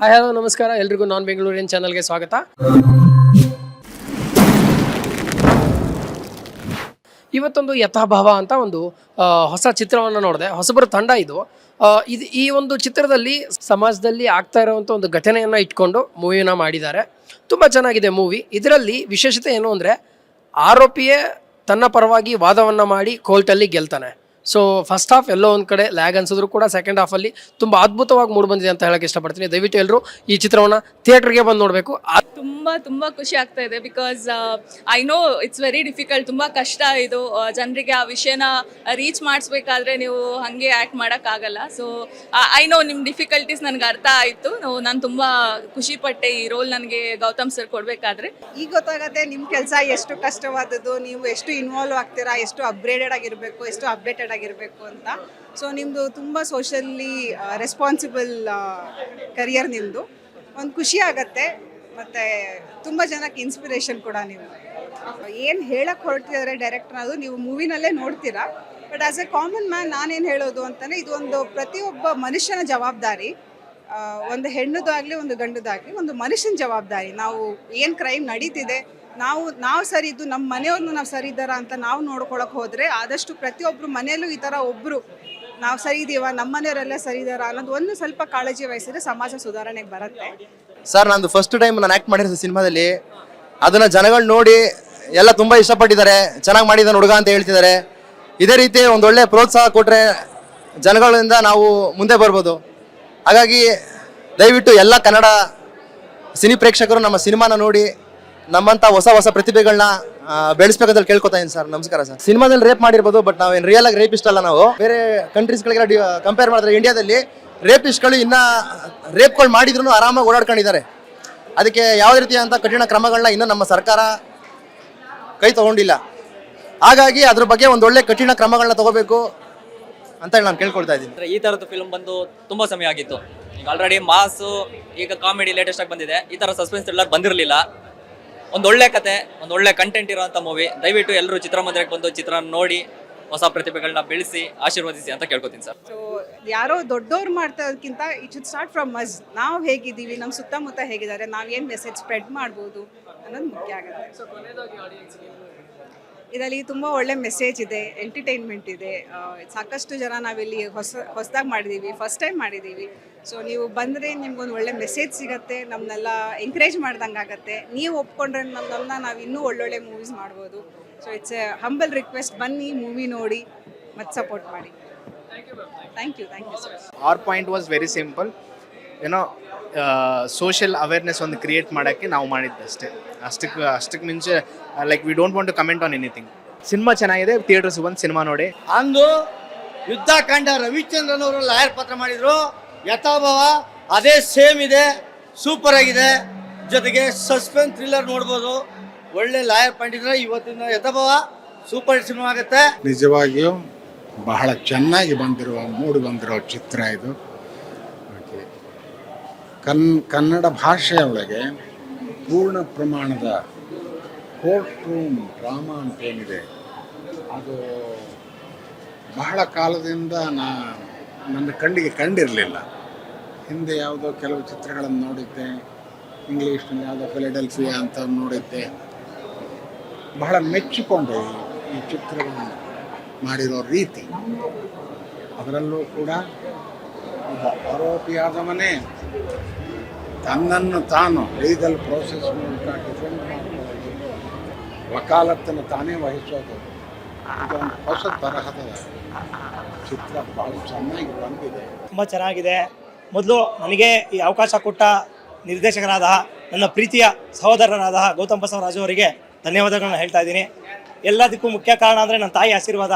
Hi hello ನಮಸ್ಕಾರ. ಎಲ್ರಿಗೂ ನಾನ್ ಬೆಂಗಳೂರಿನ ಚಾನಲ್ಗೆ ಸ್ವಾಗತ. ಇವತ್ತೊಂದು ಯಥಾಭಾವ ಅಂತ ಒಂದು ಹೊಸ ಚಿತ್ರವನ್ನು ನೋಡಿದೆ. ಹೊಸಬರ ತಂಡ ಇದು. ಇದು ಈ ಒಂದು ಚಿತ್ರದಲ್ಲಿ ಸಮಾಜದಲ್ಲಿ ಆಗ್ತಾ ಇರುವಂಥ ಒಂದು ಘಟನೆಯನ್ನು ಇಟ್ಕೊಂಡು ಮೂವಿನ ಮಾಡಿದ್ದಾರೆ. ತುಂಬ ಚೆನ್ನಾಗಿದೆ ಮೂವಿ. ಇದರಲ್ಲಿ ವಿಶೇಷತೆ ಏನು ಅಂದರೆ, ಆರೋಪಿಯೇ ತನ್ನ ಪರವಾಗಿ ವಾದವನ್ನು ಮಾಡಿ ಕೋರ್ಟಲ್ಲಿ ಗೆಲ್ತಾನೆ. ಸೊ ಫಸ್ಟ್ ಹಾಫ್ ಎಲ್ಲೋ ಒಂದು ಕಡೆ ಲ್ಯಾಗ್ ಅನ್ಸಿದ್ರು ಕೂಡ ಸೆಕೆಂಡ್ ಹಾಫಲ್ಲಿ ತುಂಬ ಅದ್ಭುತವಾಗಿ ಮೂಡಿ ಬಂದಿದೆ ಅಂತ ಹೇಳಕ್ಕೆ ಇಷ್ಟಪಡ್ತೀನಿ. ದಯವಿಟ್ಟು ಎಲ್ಲರೂ ಈ ಚಿತ್ರವನ್ನು ಥಿಯೇಟ್ರಿಗೆ ಬಂದು ನೋಡಬೇಕು. ತುಂಬ ತುಂಬ ಖುಷಿ ಆಗ್ತಾ ಇದೆ because I know it's very difficult ತುಂಬ ಕಷ್ಟ ಇದು. ಜನರಿಗೆ ಆ ವಿಷಯನ ರೀಚ್ ಮಾಡಿಸ್ಬೇಕಾದ್ರೆ ನೀವು ಹಾಗೆ ಆ್ಯಕ್ಟ್ ಮಾಡೋಕ್ಕಾಗಲ್ಲ. ಸೊ ಐ ನೋ ನಿಮ್ಮ ಡಿಫಿಕಲ್ಟೀಸ್ ನನಗೆ ಅರ್ಥ ಆಯಿತು. ನಾನು ತುಂಬ ಖುಷಿ ಪಟ್ಟೆ ಈ ರೋಲ್ ನನಗೆ ಗೌತಮ್ ಸರ್ ಕೊಡಬೇಕಾದ್ರೆ. ಈಗ ಗೊತ್ತಾಗತ್ತೆ ನಿಮ್ಮ ಕೆಲಸ ಎಷ್ಟು ಕಷ್ಟವಾದದ್ದು ನೀವು ಎಷ್ಟು ಇನ್ವಾಲ್ವ್ ಆಗ್ತೀರಾ ಎಷ್ಟು ಅಪ್ಗ್ರೇಡೆಡ್ ಆಗಿರಬೇಕು ಎಷ್ಟು ಅಪ್ಡೇಟೆಡ್ ಆಗಿರಬೇಕು ಅಂತ. ಸೊ ನಿಮ್ಮದು ತುಂಬ ಸೋಷಲ್ಲಿ ರೆಸ್ಪಾನ್ಸಿಬಲ್ ಕರಿಯರ್ ನಿಮ್ಮದು ಒಂದು ಖುಷಿ ಆಗತ್ತೆ, ಮತ್ತು ತುಂಬ ಜನಕ್ಕೆ ಇನ್ಸ್ಪಿರೇಷನ್ ಕೂಡ ನೀವು ಏನು ಹೇಳಕ್ಕೆ ಹೊರಟಿದ್ದಾರೆ ಡೈರೆಕ್ಟರ್ ಅದು ನೀವು ಮೂವಿನಲ್ಲೇ ನೋಡ್ತೀರಾ. But as a common man ನಾನೇನು ಹೇಳೋದು ಅಂತಂದರೆ ಇದೊಂದು ಪ್ರತಿಯೊಬ್ಬ ಮನುಷ್ಯನ ಜವಾಬ್ದಾರಿ. ಒಂದು ಹೆಣ್ಣುದಾಗಲಿ, ಒಂದು ಗಂಡದಾಗಲಿ, ಒಂದು ಮನುಷ್ಯನ ಜವಾಬ್ದಾರಿ. ನಾವು ಏನು ಕ್ರೈಮ್ ನಡೀತಿದೆ ನಾವು ನಾವು ಸರಿ ಇದ್ದು ನಮ್ಮ ಮನೆಯವ್ರನ್ನ ನಾವು ಸರಿ ಇದ್ದಾರಾ ಅಂತ ನಾವು ನೋಡ್ಕೊಳಕ್ಕೆ ಹೋದರೆ ಆದಷ್ಟು ಪ್ರತಿಯೊಬ್ಬರು ಮನೆಯಲ್ಲೂ ಈ ಥರ ಒಬ್ಬರು ನಾವು ಸರಿ ಇದೀವ ನಮ್ಮ ಮನೆಯವರೆಲ್ಲ ಸರಿ ಇದ್ದಾರಾ ಅನ್ನೋದು ಒಂದು ಸ್ವಲ್ಪ ಕಾಳಜಿ ವಹಿಸಿದ್ರೆ ಸಮಾಜ ಸುಧಾರಣೆಗೆ ಬರುತ್ತೆ. ಸರ್ ನಂದು ಫಸ್ಟ್ ಟೈಮ್ ನಾನು ಆ್ಯಕ್ಟ್ ಮಾಡಿರೋ ಸಿನಿಮಾದಲ್ಲಿ ಅದನ್ನ ಜನಗಳು ನೋಡಿ ಎಲ್ಲ ತುಂಬ ಇಷ್ಟಪಟ್ಟಿದ್ದಾರೆ. ಚೆನ್ನಾಗಿ ಮಾಡಿದ್ದಾನೆ ಹುಡುಗ ಅಂತ ಹೇಳ್ತಿದ್ದಾರೆ. ಇದೇ ರೀತಿ ಒಂದೊಳ್ಳೆ ಪ್ರೋತ್ಸಾಹ ಕೊಟ್ಟರೆ ಜನಗಳಿಂದ ನಾವು ಮುಂದೆ ಬರ್ಬೋದು. ಹಾಗಾಗಿ ದಯವಿಟ್ಟು ಎಲ್ಲ ಕನ್ನಡ ಸಿನಿ ಪ್ರೇಕ್ಷಕರು ನಮ್ಮ ಸಿನಿಮಾನ ನೋಡಿ ನಮ್ಮಂಥ ಹೊಸ ಹೊಸ ಪ್ರತಿಭೆಗಳನ್ನ ಬೆಳೆಸ್ಬೇಕಂತ ಕೇಳ್ಕೊತಾ ಇದ್ದೀನಿ ಸರ್. ನಮಸ್ಕಾರ ಸರ್. ಸಿನಿಮಾದಲ್ಲಿ ರೇಪ್ ಮಾಡಿರ್ಬೋದು ಬಟ್ ನಾವೇನು ರಿಯಲ್ ಆಗಿ ರೇಪಿಸ್ಟ್ ಅಲ್ಲ ನಾವು. ಬೇರೆ ಕಂಟ್ರೀಸ್ಗಳಿಗೆಲ್ಲ ಕಂಪೇರ್ ಮಾಡಿದ್ರೆ ಇಂಡಿಯಾದಲ್ಲಿ ರೇಪಿಸ್ಟ್ಗಳು ಇನ್ನ ರೇಪ್ಗಳು ಮಾಡಿದ್ರು ಆರಾಮಾಗಿ ಓಡಾಡ್ಕೊಂಡಿದ್ದಾರೆ. ಅದಕ್ಕೆ ಯಾವುದೇ ರೀತಿಯಾದಂಥ ಕಠಿಣ ಕ್ರಮಗಳನ್ನ ಇನ್ನೂ ನಮ್ಮ ಸರ್ಕಾರ ಕೈ ತಗೊಂಡಿಲ್ಲ. ಹಾಗಾಗಿ ಅದ್ರ ಬಗ್ಗೆ ಒಂದೊಳ್ಳೆ ಕಠಿಣ ಕ್ರಮಗಳನ್ನ ತಗೋಬೇಕು ಅಂತ ಹೇಳಿ ನಾನು ಕೇಳ್ಕೊಳ್ತಾ ಇದ್ದೀನಿ ಈ ಥರದ್ದು ಫಿಲ್ಮ್ ಬಂದು ತುಂಬಾ ಸಮಯ ಆಗಿತ್ತು. ಈಗ ಆಲ್ರೆಡಿ ಮಾಸು, ಈಗ ಕಾಮಿಡಿ ಲೇಟೆಸ್ಟ್ ಆಗಿ ಬಂದಿದೆ. ಈ ತರ ಸಸ್ಪೆನ್ಸ್ ಥ್ರಿಲ್ಲರ್ ಬಂದಿರಲಿಲ್ಲ. ಒಂದು ಒಳ್ಳೆ ಕತೆ, ಒಂದು ಒಳ್ಳೆ ಕಂಟೆಂಟ್ ಇರುವಂತ ಮೂವಿ ದಯವಿಟ್ಟು ಎಲ್ಲರೂ ಚಿತ್ರಮಂದಿರಕ್ಕೆ ಬಂದು ಚಿತ್ರ ನೋಡಿ, ಹೊಸ ಪ್ರತಿಭೆಗಳನ್ನ ಬೆಳೆಸಿ, ಆಶೀರ್ವದಿಸಿ ಅಂತ ಕೇಳ್ಕೊತೀನಿ ಸರ್. ಸೊ ಯಾರೋ ದೊಡ್ಡವ್ರು ಮಾಡ್ತಾದಕ್ಕಿಂತ it should start from us ನಾವು ಹೇಗಿದ್ದೀವಿ, ನಮ್ಮ ಸುತ್ತಮುತ್ತ ಹೇಗಿದ್ದಾರೆ ನಾವು ಏನು ಮೆಸೇಜ್ ಸ್ಪ್ರೆಡ್ ಮಾಡ್ಬೋದು ಅನ್ನೋದು ಮುಖ್ಯ ಆಗುತ್ತೆ. ಇದರಲ್ಲಿ ತುಂಬ ಒಳ್ಳೆ ಮೆಸೇಜ್ ಇದೆ ಎಂಟರ್ಟೈನ್ಮೆಂಟ್ ಇದೆ. ಸಾಕಷ್ಟು ಜನ ನಾವಿಲ್ಲಿ ಹೊಸ, ಹೊಸದಾಗಿ ಮಾಡಿದ್ದೀವಿ ಫಸ್ಟ್ ಟೈಮ್ ಮಾಡಿದ್ದೀವಿ ಸೊ ನೀವು ಬಂದರೆ ನಿಮ್ಗೊಂದು ಒಳ್ಳೆ ಮೆಸೇಜ್ ಸಿಗುತ್ತೆ ನಮ್ಮನ್ನೆಲ್ಲ ಎಂಕರೇಜ್ ಮಾಡ್ದಂಗೆ ಆಗುತ್ತೆ. ನೀವು ಒಪ್ಕೊಂಡ್ರೆ ನಮ್ಮನ್ನ ನಾವು ಇನ್ನೂ ಒಳ್ಳೊಳ್ಳೆ ಮೂವೀಸ್ ಮಾಡ್ಬೋದು. So it's a humble request ಬನ್ನಿ ಮೂವಿ ನೋಡಿ ಮತ್ತು ಸಪೋರ್ಟ್ ಮಾಡಿ. Thank you thank you sir our point was very simple ಏನೋ ಸೋಷಿಯಲ್ ಅವೇರ್ನೆಸ್ ಒಂದು ಕ್ರಿಯೇಟ್ ಮಾಡೋಕ್ಕೆ ನಾವು ಮಾಡಿದ್ದು ಅಷ್ಟೇ ಅಷ್ಟಕ್ಕೆ ಅಷ್ಟಕ್ಕೆ ಮುಂಚೆ like we don't want to comment on anything cinema ಚೆನ್ನಾಗಿದೆ ಥಿಯೇಟರ್ಸ್ ಬಂದು ಸಿನಿಮಾ ನೋಡಿ. ಅಂದು ಯುದ್ಧಕಾಂಡ ರವಿಚಂದ್ರನ್ ಅವರು ಲಾಯರ್ ಪಾತ್ರ ಮಾಡಿದ್ರು. ಯಥಾಭಾವ ಅದೇ ಸೇಮ್ ಇದೆ ಸೂಪರ್ ಆಗಿದೆ. ಜೊತೆಗೆ ಸಸ್ಪೆನ್ಸ್ ಥ್ರಿಲ್ಲರ್ ನೋಡ್ಬೋದು. ಒಳ್ಳೆ ಲಾಯರ್ ಪಂಡಿತರ ಇವತ್ತಿನ ಯಥಾಭಾವ ಸೂಪರ್ ಸಿನಿಮಾ ಆಗುತ್ತೆ. ನಿಜವಾಗಿಯೂ ಬಹಳ ಚೆನ್ನಾಗಿ ಬಂದಿರುವ ಮೂಡಿ ಬಂದಿರೋ ಚಿತ್ರ ಇದು. ಕನ್, ಕನ್ನಡ ಭಾಷೆಯೊಳಗೆ ಪೂರ್ಣ ಪ್ರಮಾಣದ ಕೋರ್ಟ್ ರೂಮ್ ಡ್ರಾಮಾ ಅಂತ ಏನಿದೆ ಅದು ಬಹಳ ಕಾಲದಿಂದ ನಾ, ನನ್ನ ಕಣ್ಣಿಗೆ ಕಂಡಿರಲಿಲ್ಲ. ಹಿಂದೆ ಯಾವುದೋ ಕೆಲವು ಚಿತ್ರಗಳನ್ನು ನೋಡಿದ್ದೆ. ಇಂಗ್ಲೀಷ್ನಲ್ಲಿ ಯಾವುದೋ ಫಿಲಡೆಲ್ಫಿಯಾ ಅಂತ ನೋಡಿದ್ದೆ. ಬಹಳ ಮೆಚ್ಚಿಕೊಂಡೆ ಈ- ಚಿತ್ರವನ್ನು ಮಾಡಿರೋ ರೀತಿ. ಅದರಲ್ಲೂ ಕೂಡ ಆರೋಪಿಯಾದವನೇ ತನ್ನನ್ನು ತಾನು ಲೀಗಲ್ ಪ್ರೋಸೆಸ್ ಮೂಲಕ ಡಿಫೆಂಡ್ ಮಾಡ್ಕೊಳ್ಳೋದು ವಕಾಲತ್ತನ್ನು ತಾನೇ ವಹಿಸೋದು. ಇದೊಂದು ಹೊಸ ತರಹದ ಚಿತ್ರ. ಬಹಳ ಚೆನ್ನಾಗಿ ಬಂದಿದೆ. ತುಂಬ ಚೆನ್ನಾಗಿದೆ. ಮೊದಲು ನನಗೆ ಈ ಅವಕಾಶ ಕೊಟ್ಟ ನಿರ್ದೇಶಕರಾದ ನನ್ನ ಪ್ರೀತಿಯ ಸಹೋದರರಾದ ಗೌತಮ್ ಬಸವರಾಜು ಅವರಿಗೆ ಧನ್ಯವಾದಗಳನ್ನ ಹೇಳ್ತಾ ಇದ್ದೀನಿ. ಎಲ್ಲದಕ್ಕೂ ಮುಖ್ಯ ಕಾರಣ ಅಂದರೆ ನನ್ನ ತಾಯಿ ಆಶೀರ್ವಾದ.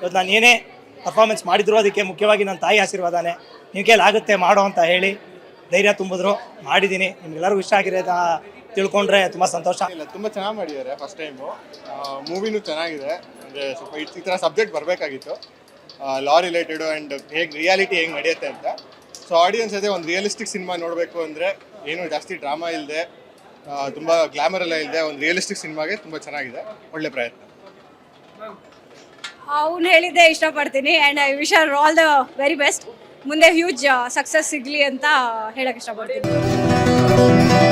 ಇವತ್ತು ನಾನು ಏನೇ ಪರ್ಫಾರ್ಮೆನ್ಸ್ ಮಾಡಿದ್ರು ಅದಕ್ಕೆ ಮುಖ್ಯವಾಗಿ ನನ್ನ ತಾಯಿ ಆಶೀರ್ವಾದನೇ. ನಿನ್ನ ಕೇಳಿ ಆಗುತ್ತೆ ಮಾಡೋ ಅಂತ ಹೇಳಿ ಧೈರ್ಯ ತುಂಬಿದ್ರು. ಮಾಡಿದ್ದೀನಿ ನಿಮ್ಗೆಲ್ಲರಿಗೂ ಇಷ್ಟ ಆಗಿದೆ ಅಂತ ತಿಳ್ಕೊಂಡ್ರೆ ತುಂಬ ಸಂತೋಷ. ಇಲ್ಲ ತುಂಬ ಚೆನ್ನಾಗಿ ಮಾಡಿದ್ದಾರೆ ಫಸ್ಟ್ ಟೈಮು ಮೂವಿನೂ ಚೆನ್ನಾಗಿದೆ. ಅಂದರೆ ಸ್ವಲ್ಪ ಈ- ಈ ಥರ ಸಬ್ಜೆಕ್ಟ್ ಬರಬೇಕಾಗಿತ್ತು ಲಾ ರಿಲೇಟೆಡು ಆ್ಯಂಡ್ ಹೇಗೆ ರಿಯಾಲಿಟಿ ಹೇಗೆ ನಡೆಯುತ್ತೆ ಅಂತ. ಸೊ ಆಡಿಯನ್ಸ್ ಅದೇ ಒಂದು ರಿಯಲಿಸ್ಟಿಕ್ ಸಿನಿಮಾ ನೋಡಬೇಕು ಅಂದರೆ ಏನು ಜಾಸ್ತಿ ಡ್ರಾಮಾ ಇಲ್ಲದೆ ತುಂಬ ಗ್ಲಾಮರ್ ಎಲ್ಲ ಇಲ್ಲದೆ ಒಂದು ರಿಯಲಿಸ್ಟಿಕ್ ಸಿನಿಮಾಗೆ ತುಂಬ ಚೆನ್ನಾಗಿದೆ. ಒಳ್ಳೆ ಪ್ರಯತ್ನ. ಅವನು ಹೇಳಿದ್ದೆ ಇಷ್ಟಪಡ್ತೀನಿ. And I wish our all the very best ಮುಂದೆ ಹ್ಯೂಜ್ ಸಕ್ಸಸ್ ಸಿಗಲಿ ಅಂತ ಹೇಳಕ್ ಇಷ್ಟಪಡ್ತೀನಿ.